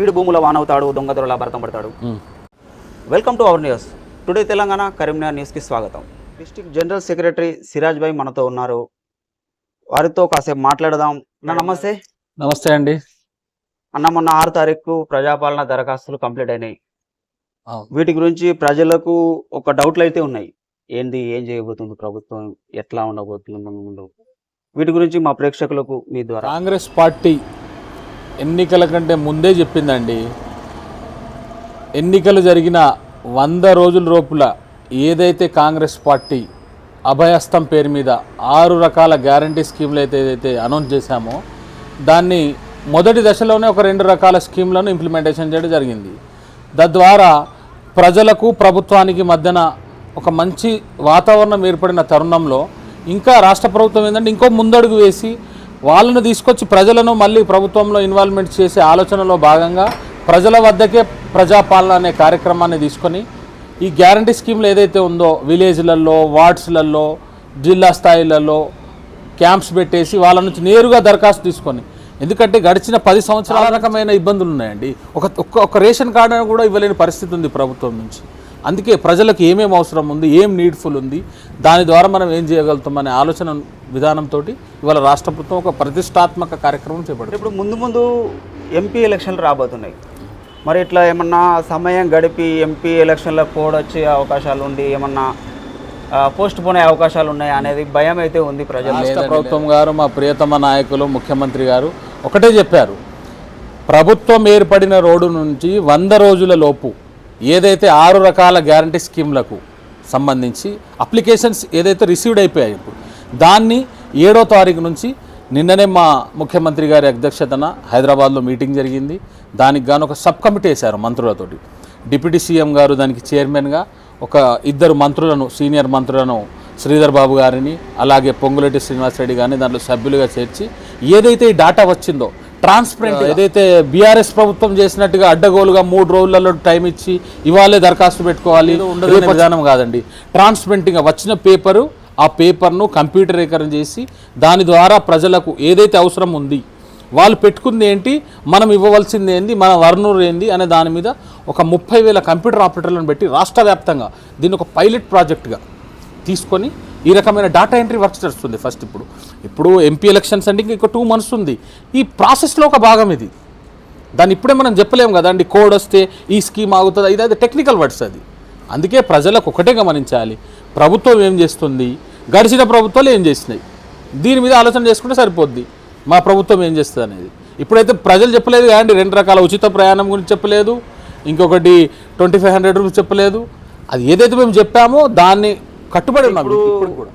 బీడు భూముల వానవుతాడు దొంగదొరలా భరతం పడతాడు. Welcome to our news today Telangana Karimnagar న్యూస్కి స్వాగతం. District general secretary Siraj Bhai మనతో ఉన్నారు. వారితో కాసేపు మాట్లాడదాం. నమస్తే. నమస్తే అండి. అన్న మొన్న ఆరు తారీఖు ప్రజాపాలన దరఖాస్తులు కంప్లీట్ అయినాయి. వీటి గురించి ప్రజలకు ఒక డౌట్లు అయితే ఉన్నాయి. ఏంది ఏం చేయబోతుంది ప్రభుత్వం? ఎట్లా ఉండబోతుంది? వీటి గురించి మా ప్రేక్షకులకు మీ ద్వారా. కాంగ్రెస్ పార్టీ ఎన్నికల కంటే ముందే చెప్పిందండి. ఎన్నికలు జరిగిన వంద రోజుల లోపుల ఏదైతే కాంగ్రెస్ పార్టీ అభయస్థం పేరు మీద ఆరు రకాల గ్యారంటీ స్కీమ్లు అయితే ఏదైతే అనౌన్స్ చేశామో దాన్ని మొదటి దశలోనే ఒక రెండు రకాల స్కీమ్లను ఇంప్లిమెంటేషన్ చేయడం జరిగింది. తద్వారా ప్రజలకు ప్రభుత్వానికి మధ్యన ఒక మంచి వాతావరణం ఏర్పడిన తరుణంలో ఇంకా రాష్ట్ర ప్రభుత్వం ఏంటంటే ఇంకో ముందడుగు వేసి వాళ్ళను తీసుకొచ్చి ప్రజలను మళ్ళీ ప్రభుత్వంలో ఇన్వాల్వ్మెంట్ చేసే ఆలోచనలో భాగంగా ప్రజల వద్దకే ప్రజాపాలన అనే కార్యక్రమాన్ని తీసుకొని ఈ గ్యారంటీ స్కీమ్లు ఏదైతే ఉందో విలేజ్లలో వార్డ్స్లలో జిల్లా స్థాయిలలో క్యాంప్స్ పెట్టేసి వాళ్ళ నుంచి నేరుగా దరఖాస్తు తీసుకొని ఎందుకంటే గడిచిన పది సంవత్సరాల రకమైన ఇబ్బందులు ఉన్నాయండి. ఒక ఒక్క రేషన్ కార్డు కూడా ఇవ్వలేని పరిస్థితి ఉంది ప్రభుత్వం నుంచి. అందుకే ప్రజలకు ఏమేమి అవసరం ఉంది ఏం నీడ్ఫుల్ ఉంది దాని ద్వారా మనం ఏం చేయగలుగుతాం అనే ఆలోచన విధానంతో ఇవాళ రాష్ట్ర ప్రభుత్వం ఒక ప్రతిష్టాత్మక కార్యక్రమం చేపడుతుంది. ఇప్పుడు ముందు ముందు ఎంపీ ఎలక్షన్లు రాబోతున్నాయి. మరి ఇట్లా ఏమన్నా సమయం గడిపి ఎంపీ ఎలక్షన్లకు పోవడొచ్చే అవకాశాలు ఉండి ఏమన్నా పోస్ట్ పోనే అవకాశాలు ఉన్నాయి అనేది భయం అయితే ఉంది ప్రజలు రాష్ట్ర ప్రభుత్వం గారు మా ప్రియతమ నాయకులు ముఖ్యమంత్రి గారు ఒకటే చెప్పారు. ప్రభుత్వం ఏర్పడిన రోడ్డు నుంచి వంద రోజుల లోపు ఏదైతే ఆరు రకాల గ్యారంటీ స్కీమ్లకు సంబంధించి అప్లికేషన్స్ ఏదైతే రిసీవ్డ్ అయిపోయాయి ఇప్పుడు దాన్ని ఏడో తారీఖు నుంచి నిన్ననే మా ముఖ్యమంత్రి గారి అధ్యక్షతన హైదరాబాద్లో మీటింగ్ జరిగింది. దానికి గాను ఒక సబ్ కమిటీ వేశారు మంత్రులతోటి. డిప్యూటీ సీఎం గారు దానికి చైర్మన్గా ఒక ఇద్దరు మంత్రులను సీనియర్ మంత్రులను శ్రీధర్ బాబు గారిని అలాగే పొంగులేటి శ్రీనివాసరెడ్డి గారిని దాంట్లో సభ్యులుగా చేర్చి ఏదైతే ఈ డాటా వచ్చిందో ట్రాన్స్పరెంట్ ఏదైతే బీఆర్ఎస్ ప్రభుత్వం చేసినట్టుగా అడ్డగోలుగా మూడు రోజులలో టైం ఇచ్చి ఇవాళే దరఖాస్తు పెట్టుకోవాలి ఉండదు విధానం కాదండి. ట్రాన్స్పరెంట్గా వచ్చిన పేపరు ఆ పేపర్ను కంప్యూటరీకరణ చేసి దాని ద్వారా ప్రజలకు ఏదైతే అవసరం ఉంది వాళ్ళు పెట్టుకుంది ఏంటి మనం ఇవ్వవలసింది ఏంది మన వర్నూరు ఏంది అనే దాని మీద ఒక ముప్పై వేల కంప్యూటర్ ఆపరేటర్లను పెట్టి రాష్ట్ర వ్యాప్తంగా దీన్ని ఒక పైలట్ ప్రాజెక్ట్గా తీసుకొని ఈ రకమైన డేటా ఎంట్రీ వర్క్స్ నడుస్తుంది ఫస్ట్ ఇప్పుడు. ఇప్పుడు ఎంపీ ఎలక్షన్స్ అంటే ఇంకా టూ మంత్స్ ఉంది. ఈ ప్రాసెస్లో ఒక భాగం ఇది. దాన్ని ఇప్పుడే మనం చెప్పలేము కదా అండి. కోడ్ వస్తే ఈ స్కీమ్ ఆగుతుంది? ఇది అది టెక్నికల్ వర్డ్స్ అది. అందుకే ప్రజలకు ఒకటే గమనించాలి. ప్రభుత్వం ఏం చేస్తుంది? గడిచిన ప్రభుత్వాలు ఏం చేసినాయి దీని మీద ఆలోచన చేసుకుంటే సరిపోద్ది. మా ప్రభుత్వం ఏం చేస్తుంది అనేది. ఇప్పుడైతే ప్రజలు చెప్పలేదు కానీ రెండు రకాల ఉచిత ప్రయాణం గురించి చెప్పలేదు. ఇంకొకటి ట్వంటీ ఫైవ్ హండ్రెడ్ రూపీస్ చెప్పలేదు. అది ఏదైతే మేము చెప్పామో దాన్ని కట్టుబడి ఉన్నాం ఇప్పుడు కూడా.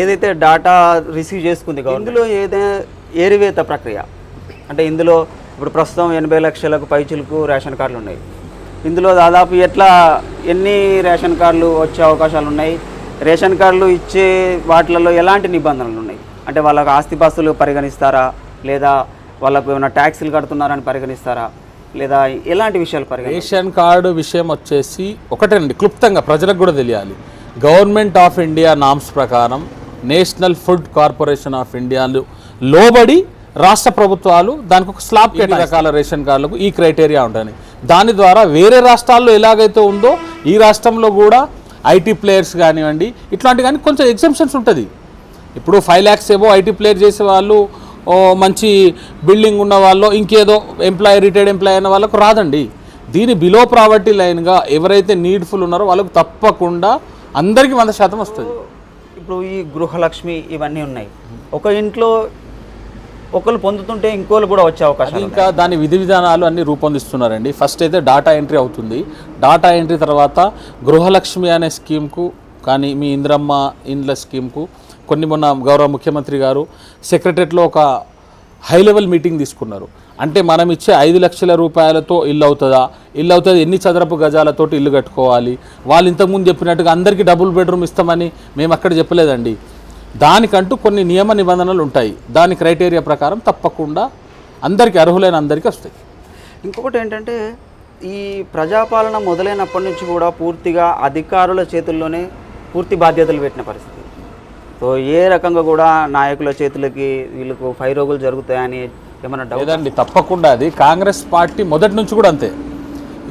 ఏదైతే డాటా రిసీవ్ చేసుకుంది ఇందులో ఏదైనా ఏరివేత ప్రక్రియ? అంటే ఇందులో ఇప్పుడు ప్రస్తుతం ఎనభై లక్షలకు పైచులకు రేషన్ కార్డులు ఉన్నాయి. ఇందులో దాదాపు ఎట్లా ఎన్ని రేషన్ కార్డులు వచ్చే అవకాశాలు ఉన్నాయి? రేషన్ కార్డులు ఇచ్చే వాటిలలో ఎలాంటి నిబంధనలు ఉన్నాయి? అంటే వాళ్ళకి ఆస్తిపాస్తులు పరిగణిస్తారా? లేదా వాళ్ళకు ఏమైనా ట్యాక్సీలు కడుతున్నారని పరిగణిస్తారా? లేదా ఎలాంటి విషయాలు పరిగణిస్తారు? రేషన్ కార్డు విషయం వచ్చేసి ఒకటేనండి క్లుప్తంగా ప్రజలకు కూడా తెలియాలి. గవర్నమెంట్ ఆఫ్ ఇండియా నామ్స్ ప్రకారం నేషనల్ ఫుడ్ కార్పొరేషన్ ఆఫ్ ఇండియాలు లోబడి రాష్ట్ర ప్రభుత్వాలు దానికి ఒక స్లాబ్ రకాల రేషన్ కార్డులకు ఈ క్రైటీరియా ఉంటాయి దాని ద్వారా వేరే రాష్ట్రాల్లో ఎలాగైతే ఉందో ఈ రాష్ట్రంలో కూడా ఐటీ ప్లేయర్స్ కానివ్వండి ఇట్లాంటి కానీ కొంచెం ఎగ్జామ్షన్స్ ఉంటుంది. ఇప్పుడు ఫైవ్ ల్యాక్స్ ఏమో ఐటీ ప్లేయర్ చేసే వాళ్ళు మంచి బిల్డింగ్ ఉన్న వాళ్ళు ఇంకేదో ఎంప్లాయీ రిటైర్డ్ ఎంప్లాయీ అయిన వాళ్ళకు రాదండి. దీని బిలో ప్రావర్టీ లైన్గా ఎవరైతే నీడ్ఫుల్ ఉన్నారో వాళ్ళకు తప్పకుండా అందరికీ వంద శాతం వస్తుంది. ఇప్పుడు ఈ గృహలక్ష్మి ఇవన్నీ ఉన్నాయి. ఒక ఇంట్లో ఒకరు పొందుతుంటే ఇంకోళ్ళు కూడా వచ్చే అవకాశం ఇంకా దాని విధి విధానాలు అన్ని రూపొందిస్తున్నారండి. ఫస్ట్ అయితే డాటా ఎంట్రీ అవుతుంది. డాటా ఎంట్రీ తర్వాత గృహలక్ష్మి అనే స్కీమ్కు కానీ మీ ఇంద్రమ్మ ఇండ్ల స్కీమ్కు కొన్ని మొన్న గౌరవ ముఖ్యమంత్రి గారు సెక్రటరియట్లో ఒక హై లెవెల్ మీటింగ్ తీసుకున్నారు. అంటే మనం ఇచ్చే ఐదు లక్షల రూపాయలతో ఇల్లు అవుతుందా? ఇల్లు అవుతుంది ఎన్ని చదరపు గజాలతోటి ఇల్లు కట్టుకోవాలి? వాళ్ళు ఇంతకుముందు చెప్పినట్టుగా అందరికీ డబుల్ బెడ్రూమ్ ఇస్తామని మేము అక్కడ చెప్పలేదండి. దానికంటూ కొన్ని నియమ నిబంధనలు ఉంటాయి. దాని క్రైటీరియా ప్రకారం తప్పకుండా అందరికీ అర్హులైన అందరికీ వస్తాయి. ఇంకొకటి ఏంటంటే ఈ ప్రజాపాలన మొదలైనప్పటి నుంచి కూడా పూర్తిగా అధికారుల చేతుల్లోనే పూర్తి బాధ్యతలు పెట్టిన పరిస్థితి. సో ఏ రకంగా కూడా నాయకుల చేతులకి వీళ్ళకు ఫైరోగులు రోగులు జరుగుతాయని ఏమైనా లేదండి తప్పకుండా అది. కాంగ్రెస్ పార్టీ మొదటి నుంచి కూడా అంతే.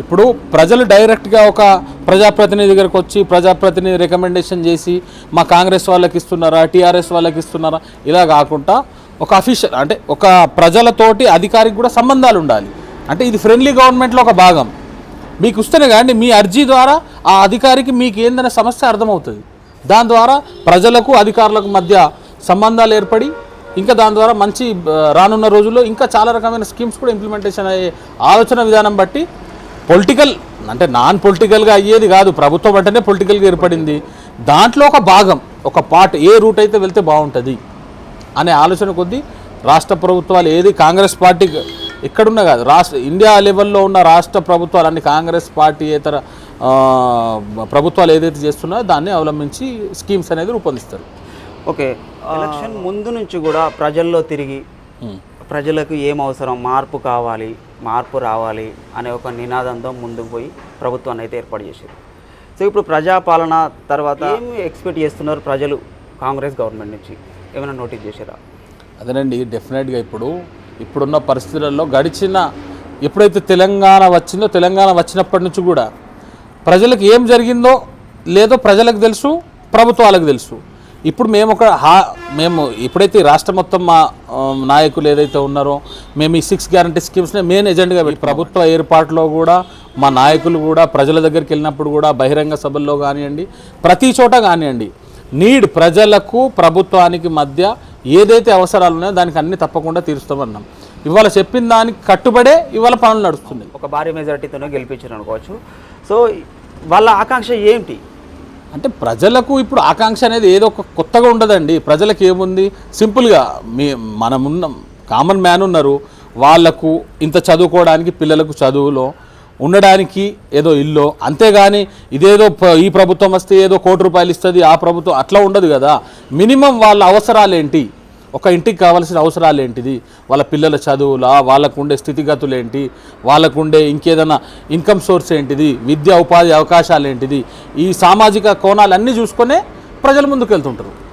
ఇప్పుడు ప్రజలు డైరెక్ట్గా ఒక ప్రజాప్రతినిధి దగ్గరకు వచ్చి ప్రజాప్రతినిధి రికమెండేషన్ చేసి మా కాంగ్రెస్ వాళ్ళకి ఇస్తున్నారా టీఆర్ఎస్ వాళ్ళకి ఇస్తున్నారా ఇలా కాకుండా ఒక అఫీషియల్ అంటే ఒక ప్రజలతోటి అధికారికి కూడా సంబంధాలు ఉండాలి. అంటే ఇది ఫ్రెండ్లీ గవర్నమెంట్లో ఒక భాగం. మీకు వస్తేనే కానీ మీ అర్జీ ద్వారా ఆ అధికారికి మీకు ఏందనే సమస్య అర్థమవుతుంది. దాని ద్వారా ప్రజలకు అధికారులకు మధ్య సంబంధాలు ఏర్పడి ఇంకా దాని ద్వారా మంచి రానున్న రోజుల్లో ఇంకా చాలా రకమైన స్కీమ్స్ కూడా ఇంప్లిమెంటేషన్ అయ్యే ఆలోచన విధానం బట్టి పొలిటికల్ అంటే నాన్ పొలిటికల్గా అయ్యేది కాదు ప్రభుత్వం అంటేనే పొలిటికల్గా ఏర్పడింది. దాంట్లో ఒక భాగం ఒక పార్ట్ ఏ రూట్ అయితే వెళ్తే బాగుంటుంది అనే ఆలోచన కొద్దీ రాష్ట్ర ప్రభుత్వాలు ఏది కాంగ్రెస్ పార్టీ ఎక్కడున్నా కాదు రాష్ట్ర ఇండియా లెవెల్లో ఉన్న రాష్ట్ర ప్రభుత్వాలు అన్ని కాంగ్రెస్ పార్టీ ఇతర ప్రభుత్వాలు ఏదైతే చేస్తున్నాయో దాన్ని అవలంబించి స్కీమ్స్ అనేది రూపొందిస్తారు. ఓకే. ఎలక్షన్ ముందు నుంచి కూడా ప్రజల్లో తిరిగి ప్రజలకు ఏం అవసరం మార్పు కావాలి మార్పు రావాలి అనే ఒక నినాదంతో ముందుకు పోయి ప్రభుత్వాన్ని అయితే ఏర్పాటు చేశారు. సో ఇప్పుడు ప్రజాపాలన తర్వాత ఏం ఎక్స్పెక్ట్ చేస్తున్నారు ప్రజలు కాంగ్రెస్ గవర్నమెంట్ నుంచి? ఏమైనా నోటీస్ చేశారా? అదేనండి డెఫినెట్గా ఇప్పుడు ఇప్పుడున్న పరిస్థితులలో గడిచిన ఎప్పుడైతే తెలంగాణ వచ్చిందో తెలంగాణ వచ్చినప్పటి నుంచి కూడా ప్రజలకు ఏం జరిగిందో లేదో ప్రజలకు తెలుసు ప్రభుత్వాలకు తెలుసు. ఇప్పుడు మేము ఒక హా మేము ఎప్పుడైతే రాష్ట్ర రాష్ట్రం మొత్తం మా నాయకులు ఏదైతే ఉన్నారో మేము ఈ సిక్స్ గ్యారంటీ స్కీమ్స్ని మెయిన్ ఎజెంట్గా పెట్టి ప్రభుత్వ ఏర్పాటులో కూడా మా నాయకులు కూడా ప్రజల దగ్గరికి వెళ్ళినప్పుడు కూడా బహిరంగ సభల్లో కానివ్వండి ప్రతి చోట కానివ్వండి నీడ్ ప్రజలకు ప్రభుత్వానికి మధ్య ఏదైతే అవసరాలు ఉన్నాయో దానికి అన్ని తప్పకుండా తీరుస్తామన్నాం. ఇవాళ చెప్పిన దానికి కట్టుబడే ఇవాళ పనులు నడుస్తుంది ఒక భారీ మెజారిటీతోనే గెలిపించారు అనుకోవచ్చు సో వాళ్ళ ఆకాంక్ష ఏంటి? అంటే ప్రజలకు ఇప్పుడు ఆకాంక్ష అనేది ఏదో ఒక కొత్తగా ఉండదండి. ప్రజలకు ఏముంది? సింపుల్గా మీ మనమున్న కామన్ మ్యాన్ ఉన్నారు. వాళ్ళకు ఇంత చదువుకోవడానికి పిల్లలకు చదువులో ఉండడానికి ఏదో ఇల్లు. అంతేగాని ఇదేదో ఈ ప్రభుత్వం వస్తే ఏదో కోటి రూపాయలు ఇస్తుంది ఆ ప్రభుత్వం అట్లా ఉండదు కదా. మినిమం వాళ్ళ అవసరాలు ఏంటి ఒక ఇంటికి కావాల్సిన అవసరాలు ఏంటిది? వాళ్ళ పిల్లల చదువులా వాళ్ళకు ఉండే స్థితిగతులు ఏంటి వాళ్ళకు ఉండే ఇంకేదైనా ఇన్కమ్ సోర్స్ ఏంటిది? విద్యా ఉపాధి అవకాశాలు ఏంటిది? ఈ సామాజిక కోణాలన్నీ చూసుకొనే ప్రజల ముందుకు వెళ్తుంటారు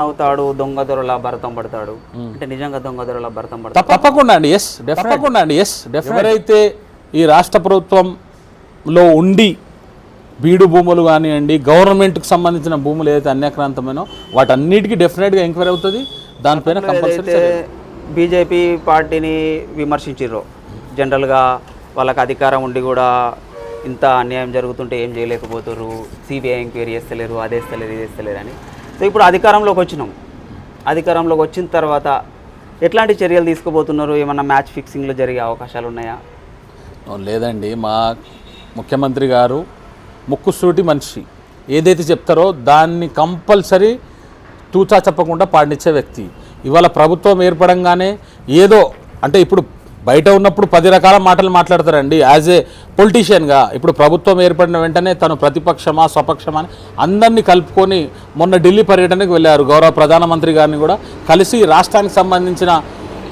అవుతాడు దొంగ దొరల భరతం పడతాడు. అంటే నిజంగా దొంగ దొరల భరతం పడతాడు. తప్ప- తప్పకుండా అండి. ఎస్ తప్పకుండా. అండి ఎస్ ఎవరైతే ఈ రాష్ట్ర ప్రభుత్వంలో ఉండి బీడు భూములు కానివ్వండి గవర్నమెంట్కి సంబంధించిన భూములు ఏదైతే అన్యాక్రాంతమైనో వాటన్నిటికీ డెఫినెట్గా ఎంక్వైరీ అవుతుంది. దానిపైన కంపల్సరీ బీజేపీ పార్టీని విమర్శించారో జనరల్గా వాళ్ళకి అధికారం ఉండి కూడా ఇంత అన్యాయం జరుగుతుంటే ఏం చేయలేకపోతారు సిబిఐ ఎంక్వైరీ చేస్తలేరు అది వేస్తలేరు ఇది వేస్తలేరు అని. సో ఇప్పుడు అధికారంలోకి వచ్చినాం. అధికారంలోకి వచ్చిన తర్వాత ఎట్లాంటి చర్యలు తీసుకోబోతున్నారు? ఏమన్నా మ్యాచ్ ఫిక్సింగ్లో జరిగే అవకాశాలు ఉన్నాయా లేదండి. మా ముఖ్యమంత్రి గారు ముక్కుసూటి మనిషి. ఏదైతే చెప్తారో దాన్ని కంపల్సరీ తూచా చెప్పకుండా పాటించే వ్యక్తి. ఇవాళ ప్రభుత్వం ఏర్పడంగానే ఏదో అంటే ఇప్పుడు బయట ఉన్నప్పుడు పది రకాల మాటలు మాట్లాడతారండి. యాజ్ ఏ పొలిటీషియన్గా ఇప్పుడు ప్రభుత్వం ఏర్పడిన వెంటనే తను ప్రతిపక్షమా స్వపక్షమా అని అందరినీ కలుపుకొని మొన్న ఢిల్లీ పర్యటనకు వెళ్ళారు గౌరవ ప్రధానమంత్రి గారిని కూడా. కలిసి రాష్ట్రానికి సంబంధించిన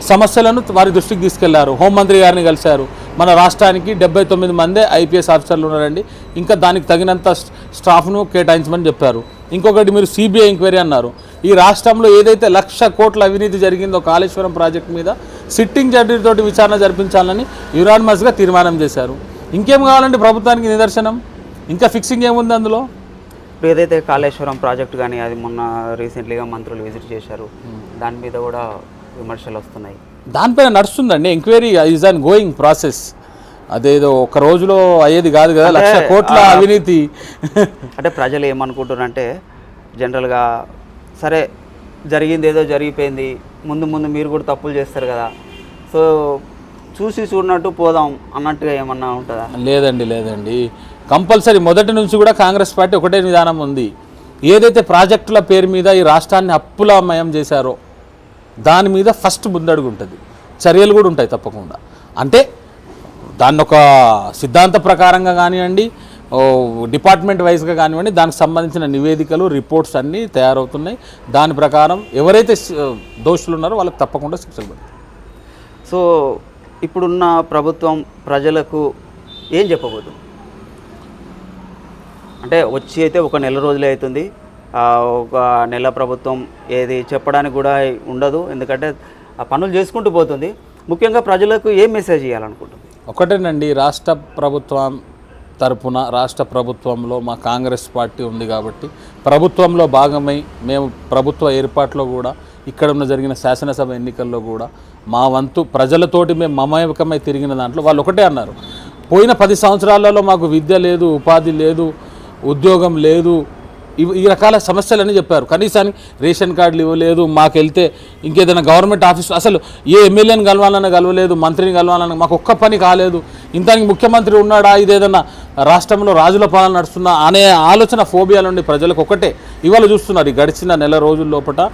సమస్యలను వారి దృష్టికి తీసుకెళ్ళారు. హోంమంత్రి గారిని కలిశారు. మన రాష్ట్రానికి డెబ్బై తొమ్మిది మందే ఐపీఎస్ ఆఫీసర్లు ఉన్నారండి. ఇంకా దానికి తగినంత స్టాఫ్ను కేటాయించమని చెప్పారు. ఇంకొకటి మీరు సిబిఐ ఎంక్వైరీ అన్నారు. ఈ రాష్ట్రంలో ఏదైతే లక్ష కోట్ల అవినీతి జరిగిందో కాళేశ్వరం ప్రాజెక్టు మీద సిట్టింగ్ జడ్జితోటి విచారణ జరిపించాలని యురాన్మస్గా తీర్మానం చేశారు. ఇంకేం కావాలండి ప్రభుత్వానికి నిదర్శనం? ఇంకా ఫిక్సింగ్ ఏముంది అందులో? ఇప్పుడు ఏదైతే కాళేశ్వరం ప్రాజెక్ట్ కానీ అది మొన్న రీసెంట్లీగా మంత్రులు విజిట్ చేశారు. దాని మీద కూడా విమర్శలు వస్తున్నాయి. దానిపైన నడుస్తుందండి enquiry is ongoing process అదేదో ఒక రోజులో అయ్యేది కాదు కదా లక్ష కోట్ల అవినీతి. అంటే ప్రజలు ఏమనుకుంటారంటే జనరల్గా సరే జరిగింది ఏదో జరిగిపోయింది ముందు ముందు మీరు కూడా తప్పులు చేస్తారు కదా. సో చూసి చూడనట్టు పోదాం అన్నట్టుగా ఏమన్నా ఉంటుందా? లేదండి లేదండి. కంపల్సరీ మొదటి నుంచి కూడా కాంగ్రెస్ పార్టీ ఒకటే విధానం ఉంది. ఏదైతే ప్రాజెక్టుల పేరు మీద ఈ రాష్ట్రాన్ని అప్పులమయం చేశారో దాని మీద ఫస్ట్ ముందడుగు ఉంటుంది. చర్యలు కూడా ఉంటాయి తప్పకుండా. అంటే దాన్ని ఒక సిద్ధాంత ప్రకారంగా కానివ్వండి డిపార్ట్మెంట్ వైజ్గా కానివ్వండి దానికి సంబంధించిన నివేదికలు రిపోర్ట్స్ అన్నీ తయారవుతున్నాయి. దాని ప్రకారం ఎవరైతే దోషులు ఉన్నారో వాళ్ళకి తప్పకుండా శిక్షలు పడతాయి. సో ఇప్పుడున్న ప్రభుత్వం ప్రజలకు ఏం చెప్పబోతుంది? అంటే వచ్చి అయితే ఒక నెల రోజులే అవుతుంది. ఒక నెల ప్రభుత్వం ఏది చెప్పడానికి కూడా ఉండదు. ఎందుకంటే ఆ పనులు చేసుకుంటూ పోతుంది. ముఖ్యంగా ప్రజలకు ఏం మెసేజ్ ఇవ్వాలనుకుంటుంది ఒకటేనండి రాష్ట్ర ప్రభుత్వం తరపున రాష్ట్ర ప్రభుత్వంలో మా కాంగ్రెస్ పార్టీ ఉంది కాబట్టి ప్రభుత్వంలో భాగమై మేము ప్రభుత్వ ఏర్పాట్లో కూడా ఇక్కడ ఉన్న జరిగిన శాసనసభ ఎన్నికల్లో కూడా మా వంతు ప్రజలతోటి మేము మమేకమై తిరిగిన దాంట్లో వాళ్ళు ఒకటే అన్నారు. పోయిన పది సంవత్సరాలలో మాకు విద్య లేదు ఉపాధి లేదు ఉద్యోగం లేదు ఈ రకాల సమస్యలని చెప్పారు. కనీసానికి రేషన్ కార్డులు ఇవ్వలేదు మాకు వెళ్తే ఇంకేదైనా గవర్నమెంట్ ఆఫీస్ అసలు ఏ ఎమ్మెల్యేని కలవాలన్నా కలవలేదు మంత్రిని కలవాలన్నా మాకు ఒక్క పని కాలేదు. ఇంతానికి ముఖ్యమంత్రి ఉన్నాడా? ఇదేదన్నా రాష్ట్రంలో రాజుల పాలన నడుస్తున్నా అనే ఆలోచన ఫోబియా నుండి ప్రజలకు ఒకటే. ఇవాళ చూస్తున్నారు ఈ గడిచిన నెల రోజుల లోపల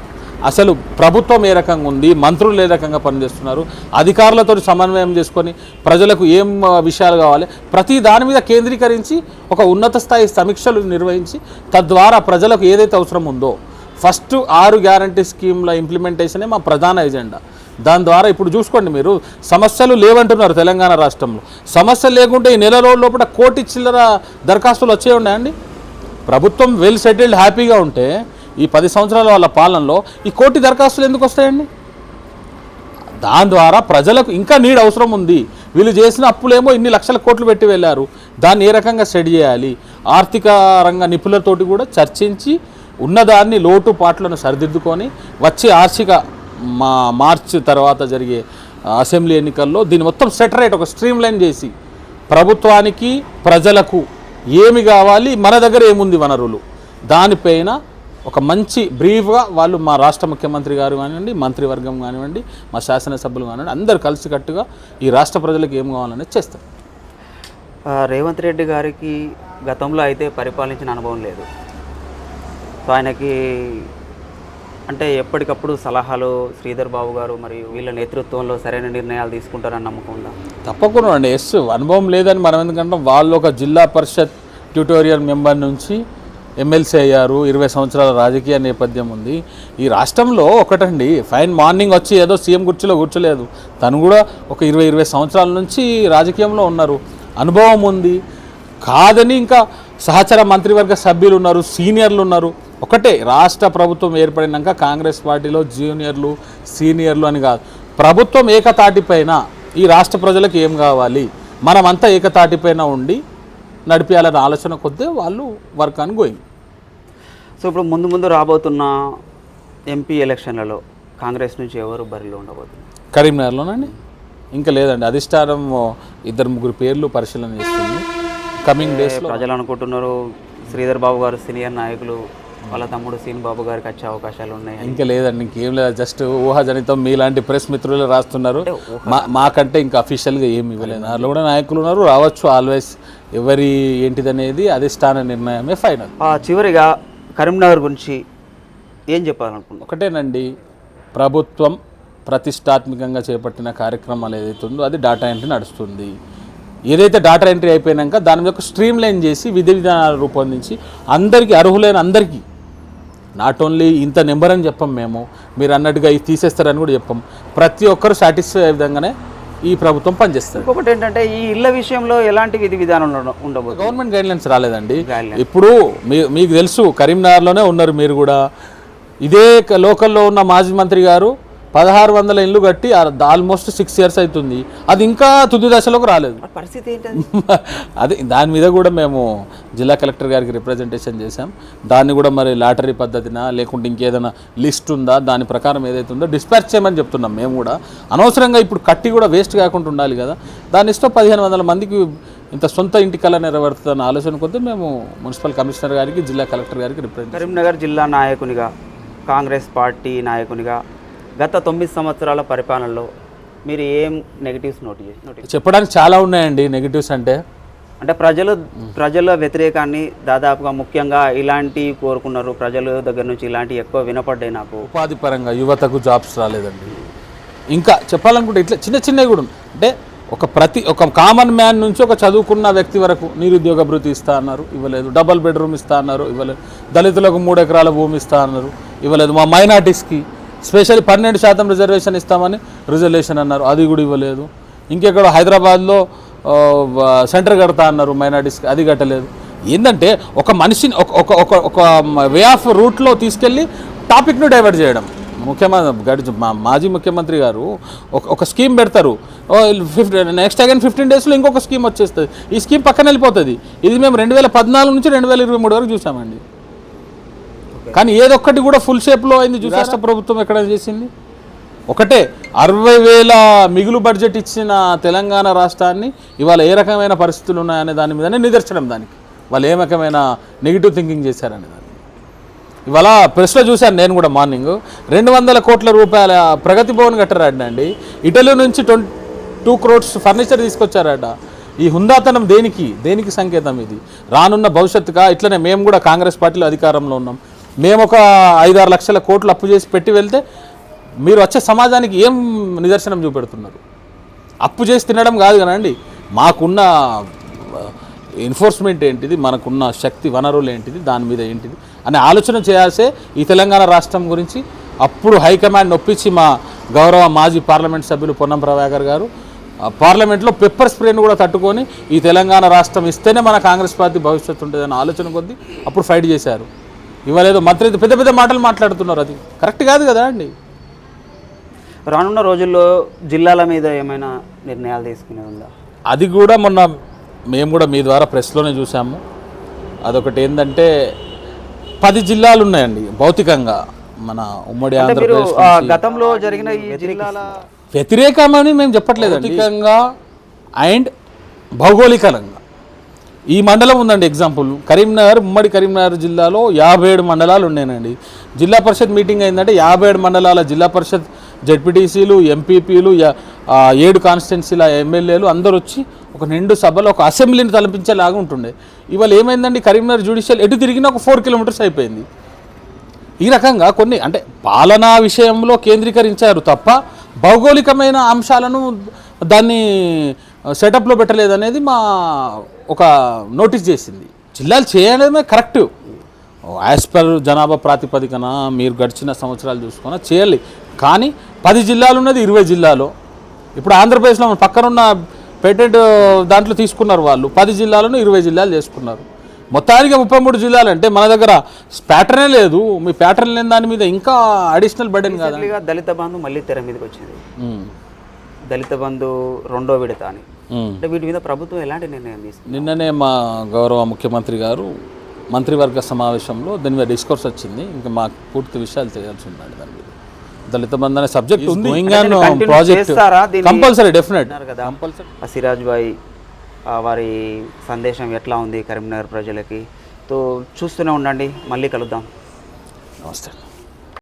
అసలు ప్రభుత్వం ఏ రకంగా ఉంది మంత్రులు ఏ రకంగా పనిచేస్తున్నారు అధికారులతో సమన్వయం చేసుకొని ప్రజలకు ఏం విషయాలు కావాలి ప్రతి దాని మీద కేంద్రీకరించి ఒక ఉన్నత స్థాయి సమీక్షలు నిర్వహించి తద్వారా ప్రజలకు ఏదైతే అవసరం ఉందో ఫస్ట్ ఆరు గ్యారంటీ స్కీమ్ల ఇంప్లిమెంటేషనే మా ప్రధాన ఎజెండా. దాని ద్వారా ఇప్పుడు చూసుకోండి మీరు సమస్యలు లేవంటున్నారు తెలంగాణ రాష్ట్రంలో. సమస్యలు లేకుంటే ఈ నెల రోజుల లోపల కోటి చిల్లర దరఖాస్తులు వచ్చే ఉన్నాయండి. ప్రభుత్వం వెల్ సెటిల్డ్ హ్యాపీగా ఉంటే ఈ పది సంవత్సరాల వాళ్ళ పాలనలో ఈ కోటి దరఖాస్తులు ఎందుకు వస్తాయండి? దాని ద్వారా ప్రజలకు ఇంకా నీడ్ అవసరం ఉంది. వీళ్ళు చేసిన అప్పులేమో ఇన్ని లక్షల కోట్లు పెట్టి వెళ్ళారు. దాన్ని ఏ రకంగా సెట్ చేయాలి? ఆర్థిక రంగ నిపుణులతోటి కూడా చర్చించి ఉన్నదాన్ని లోటు పాట్లను సరిదిద్దుకొని వచ్చే ఆర్థిక మా మార్చ్ తర్వాత జరిగే అసెంబ్లీ ఎన్నికల్లో దీన్ని మొత్తం సెటరేట్ ఒక స్ట్రీమ్ లైన్ చేసి ప్రభుత్వానికి ప్రజలకు ఏమి కావాలి? మన దగ్గర ఏముంది? వనరులు. దానిపైన ఒక మంచి బ్రీఫ్గా వాళ్ళు మా రాష్ట్ర ముఖ్యమంత్రి గారు కానివ్వండి మంత్రివర్గం కానివ్వండి మా శాసనసభ్యులు కానివ్వండి అందరు కలిసికట్టుగా ఈ రాష్ట్ర ప్రజలకు ఏం కావాలనేది చేస్తారు. రేవంత్ రెడ్డి గారికి గతంలో అయితే పరిపాలించిన అనుభవం లేదు. సో ఆయనకి అంటే ఎప్పటికప్పుడు సలహాలు శ్రీధర్ బాబు గారు మరియు వీళ్ళ నేతృత్వంలో సరైన నిర్ణయాలు తీసుకుంటారని నమ్మకం ఉందా? తప్పకుండా అండి. ఎస్ అనుభవం లేదని మనం ఎందుకంటే? వాళ్ళు ఒక జిల్లా పరిషత్ ట్యూటోరియల్ మెంబర్ నుంచి ఎమ్మెల్సీ అయ్యారు ఇరవై సంవత్సరాల రాజకీయ నేపథ్యం ఉంది. ఈ రాష్ట్రంలో ఒకటండి ఫైన్ మార్నింగ్ వచ్చి ఏదో సీఎం కుర్చీలో కూర్చోలేదు. తను కూడా ఒక ఇరవై ఇరవై సంవత్సరాల నుంచి రాజకీయంలో ఉన్నారు. అనుభవం ఉంది. కాదని ఇంకా సహచర మంత్రివర్గ సభ్యులు ఉన్నారు సీనియర్లు ఉన్నారు. ఒకటే రాష్ట్ర ప్రభుత్వం ఏర్పడినాక కాంగ్రెస్ పార్టీలో జూనియర్లు సీనియర్లు అని కాదు. ప్రభుత్వం ఏకతాటిపైన ఈ రాష్ట్ర ప్రజలకు ఏం కావాలి? మనమంతా ఏకతాటిపైన ఉండి నడిపేయాలనే ఆలోచన కొద్దీ వాళ్ళు వర్క్ అని గోయింగ్. సో ఇప్పుడు ముందు ముందు రాబోతున్న ఎంపీ ఎలక్షన్లలో కాంగ్రెస్ నుంచి ఎవరు బరిలో ఉండబోతున్నారు? కరీంనగర్లోనండి ఇంకా లేదండి. అధిష్టానం ఇద్దరు ముగ్గురు పేర్లు పరిశీలన చేస్తుంది. కమింగ్ డేస్లో ప్రజలు అనుకుంటున్నారు శ్రీధర్ బాబు గారు సీనియర్ నాయకులు వాళ్ళ తమ్ముడు సీన్ బాబు గారికి వచ్చే అవకాశాలు ఉన్నాయి ఇంకా లేదండి. ఇంకేం లేదు. జస్ట్ ఊహాజనితం మీలాంటి ప్రెస్ మిత్రులు రాస్తున్నారు. మా మాకంటే ఇంకా అఫీషియల్గా ఏమి ఇవ్వలేదు. దాంట్లో కూడా నాయకులు ఉన్నారు. రావచ్చు. ఆల్వేస్ ఎవరి ఏంటిదనేది అధిష్టాన నిర్ణయమే ఫైనల్. చివరిగా కరీంనగర్ గురించి ఏం చెప్పాలనుకుంటున్నాం ఒకటేనండి ప్రభుత్వం ప్రతిష్టాత్మకంగా చేపట్టిన కార్యక్రమాలు ఏదైతే ఉందో అది డాటా ఎంట్రీ నడుస్తుంది. ఏదైతే డాటా ఎంట్రీ అయిపోయినాక దాని మీద ఒక స్ట్రీమ్ లైన్ చేసి విధి విధానాలు రూపొందించి అందరికీ అర్హులైన అందరికీ నాట్ ఓన్లీ ఇంత నెంబర్ అని చెప్పం మేము మీరు అన్నట్టుగా ఇది తీసేస్తారని కూడా చెప్పం. ప్రతి ఒక్కరు సాటిస్ఫై అయ్యే విధంగానే ఈ ప్రభుత్వం పనిచేస్తుంది. ఇంకొకటి ఏంటంటే ఈ ఇళ్ళ విషయంలో ఎలాంటి విధి విధానం ఉండ- ఉండబోతుంది? గవర్నమెంట్ గైడ్లైన్స్ రాలేదండి. ఇప్పుడు మీ మీకు తెలుసు కరీంనగర్లోనే ఉన్నారు మీరు కూడా. ఇదే లోకల్లో ఉన్న మాజీ మంత్రి గారు పదహారు వందల ఇల్లు కట్టి ఆల్మోస్ట్ సిక్స్ ఇయర్స్ అవుతుంది అది ఇంకా తుది దశలోకి రాలేదు. పరిస్థితి అదే దాని మీద కూడా మేము జిల్లా కలెక్టర్ గారికి రిప్రజెంటేషన్ చేశాం. దాన్ని కూడా మరి లాటరీ పద్ధతినా లేకుంటే ఇంకేదైనా లిస్ట్ ఉందా దాని ప్రకారం ఏదైతే ఉందో డిస్పాచ్ చేయమని చెప్తున్నాం మేము కూడా. అనవసరంగా ఇప్పుడు కట్టి కూడా వేస్ట్ కాకుండా ఉండాలి కదా. దాని ఇష్టం పదిహేను వందల మందికి ఇంత సొంత ఇంటి కళ నెరవేరుతుందన్న ఆలోచన కొద్దీ మేము మున్సిపల్ కమిషనర్ గారికి జిల్లా కలెక్టర్ గారికి రిప్రజెంట్ కరీంనగర్ జిల్లా నాయకునిగా కాంగ్రెస్ పార్టీ నాయకునిగా గత తొమ్మిది సంవత్సరాల పరిపాలనలో మీరు ఏం నెగిటివ్స్ నోట్ చేసి చెప్పడానికి చాలా ఉన్నాయండి నెగిటివ్స్ అంటే. అంటే ప్రజలు ప్రజల వ్యతిరేకాన్ని దాదాపుగా ముఖ్యంగా ఇలాంటివి కోరుకున్నారు. ప్రజల దగ్గర నుంచి ఇలాంటివి ఎక్కువ వినపడ్డాయి నాకు. ఉపాధి పరంగా యువతకు జాబ్స్ రాలేదండి. ఇంకా చెప్పాలనుకుంటే ఇట్లా చిన్న చిన్నవి కూడా. అంటే ఒక ప్రతి ఒక కామన్ మ్యాన్ నుంచి ఒక చదువుకున్న వ్యక్తి వరకు నిరుద్యోగ భృతి ఇస్తా అన్నారు. ఇవ్వలేదు. డబల్ బెడ్రూమ్ ఇస్తా అన్నారు. ఇవ్వలేదు. దళితులకు మూడు ఎకరాల భూమి ఇస్తా అన్నారు. ఇవ్వలేదు. మా మైనార్టీస్కి స్పెషల్ పన్నెండు శాతం రిజర్వేషన్ ఇస్తామని రిజర్వేషన్ అన్నారు. అది కూడా ఇవ్వలేదు. ఇంకెక్కడ హైదరాబాద్లో సెంటర్ కడతా అన్నారు మైనార్టీస్కి అది కట్టలేదు. ఏంటంటే ఒక మనిషిని ఒక ఒక ఒక ఒక వే ఆఫ్ రూట్లో తీసుకెళ్ళి టాపిక్ను డైవర్ట్ చేయడం. ముఖ్యమంత్రి మాజీ ముఖ్యమంత్రి గారు ఒక ఒక స్కీమ్ పెడతారు. ఫిఫ్టీ నెక్స్ట్ అగైన్ ఫిఫ్టీన్ డేస్లో ఇంకొక స్కీమ్ వచ్చేస్తుంది. ఈ స్కీమ్ పక్కన వెళ్ళిపోతుంది. ఇది మేము రెండు వేల పద్నాలుగు నుంచి రెండు వేల ఇరవై మూడు వరకు చూసామండి. కానీ ఏదొక్కటి కూడా ఫుల్ షేప్లో అయింది రాష్ట్ర ప్రభుత్వం ఎక్కడ చేసింది? ఒకటే అరవై వేల మిగులు బడ్జెట్ ఇచ్చిన తెలంగాణ రాష్ట్రాన్ని ఇవాళ ఏ రకమైన పరిస్థితులు ఉన్నాయనే దాని మీదనే నిదర్శనం దానికి. వాళ్ళు ఏ రకమైన నెగిటివ్ థింకింగ్ చేశారనే దాన్ని ఇవాళ ప్రెస్లో చూశాను నేను కూడా మార్నింగ్ రెండు వందల కోట్ల రూపాయల ప్రగతి భవన్ కట్టారటండి. ఇటలీ నుంచి ట్వంటీ టూ క్రోడ్స్ ఫర్నిచర్ తీసుకొచ్చారట. ఈ హుందాతనం దేనికి? దేనికి సంకేతం ఇది? రానున్న భవిష్యత్తుగా ఇట్లనే మేము కూడా కాంగ్రెస్ పార్టీలో అధికారంలో ఉన్నాం. మేము ఒక ఐదారు లక్షల కోట్లు అప్పు చేసి పెట్టి వెళ్తే మీరు వచ్చే సమాజానికి ఏం నిదర్శనం చూపెడుతున్నారు? అప్పు చేసి తినడం కాదు కదండి. మాకున్న ఎన్ఫోర్స్మెంట్ ఏంటిది? మనకున్న శక్తి వనరులు ఏంటిది? దాని మీద ఏంటిది? అనే ఆలోచన చేయాల్సే ఈ తెలంగాణ రాష్ట్రం గురించి అప్పుడు హైకమాండ్ ఒప్పించి మా గౌరవ మాజీ పార్లమెంట్ సభ్యులు పొన్నం ప్రభాకర్ గారు ఆ పార్లమెంట్లో పెప్పర్ స్ప్రేను కూడా తట్టుకొని ఈ తెలంగాణ రాష్ట్రం ఇస్తేనే మన కాంగ్రెస్ పార్టీ భవిష్యత్తు ఉంటుందన్న ఆలోచన కొద్దీ అప్పుడు ఫైట్ చేశారు. ఇవాళ ఏదో మంత్రి పెద్ద పెద్ద మాటలు మాట్లాడుతున్నారు అది. కరెక్ట్ కాదు కదా అండి? రానున్న రోజుల్లో జిల్లాల మీద ఏమైనా నిర్ణయాలు తీసుకునేది ఉందా? అది కూడా మొన్న మేము కూడా మీ ద్వారా ప్రెస్లోనే చూసాము అదొకటి ఏంటంటే పది జిల్లాలు ఉన్నాయండి భౌతికంగా మన ఉమ్మడి ఆంధ్రప్రదేశ్. గతంలో జరిగిన ఈ జిల్లాల వ్యతిరేకమని మేము చెప్పట్లేదు భౌతికంగా అండ్ భౌగోళికంగా ఈ మండలం ఉందండి ఎగ్జాంపుల్. కరీంనగర్ ఉమ్మడి కరీంనగర్ జిల్లాలో యాభై ఏడు మండలాలు ఉన్నాయండి. జిల్లా పరిషత్ మీటింగ్ అయిందంటే యాభై ఏడు మండలాల జిల్లా పరిషత్ జడ్పీటీసీలు ఎంపీపీలు ఏడు కాన్స్టిట్యున్సీల ఎమ్మెల్యేలు అందరూ వచ్చి ఒక నిండు సభలో ఒక అసెంబ్లీని తలపించేలాగా ఉంటుండే. ఇవాళ ఏమైందండి? కరీంనగర్ జ్యుడిషియల్ ఎటు తిరిగినా ఒక ఫోర్ కిలోమీటర్స్ అయిపోయింది. ఈ రకంగా కొన్ని అంటే పాలనా విషయంలో కేంద్రీకరించారు తప్ప భౌగోళికమైన అంశాలను దాన్ని సెటప్లో పెట్టలేదనేది మా ఒక నోటీస్ చేసింది. జిల్లాలు చేయడమే కరెక్ట్. యాజ్ పర్ జనాభా ప్రాతిపదికన మీరు గడిచిన సంవత్సరాలు చూసుకున్నా చేయాలి. కానీ పది జిల్లాలు ఉన్నది ఇరవై జిల్లాలో. ఇప్పుడు ఆంధ్రప్రదేశ్లో మన పక్కనున్న పేటెంట్ దాంట్లో తీసుకున్నారు వాళ్ళు. పది జిల్లాలను ఇరవై జిల్లాలు చేసుకున్నారు. మొత్తానికి ముప్పై మూడు జిల్లాలు అంటే మన దగ్గర ప్యాటర్నే లేదు. మీ ప్యాటర్న్ లేని దాని మీద ఇంకా అడిషనల్ బర్డెన్ కాదా? దళిత బంధు మళ్ళీ తెర మీదకి వచ్చింది. దళిత బంధు రెండో విడత అని. అంటే వీటి మీద ప్రభుత్వం ఎలాంటి నిర్ణయం తీసుకుంది? నిన్ననే మా గౌరవ ముఖ్యమంత్రి గారు మంత్రివర్గ సమావేశంలో దాని మీద డిస్కోర్స్ వచ్చింది. ఇంకా మాకు పూర్తి విషయాలు తెలియాల్సి ఉందండి దాని మీద. దళిత బంధు అనే సబ్జెక్ట్ ఉంది. ప్రాజెక్ట్? కంపల్సరీ డెఫినెట్ కదా. సిరాజ్ భాయ్ వారి సందేశం ఎట్లా ఉంది కరీంనగర్ ప్రజలకి? తో చూస్తూనే ఉండండి. మళ్ళీ కలుద్దాం. నమస్తే.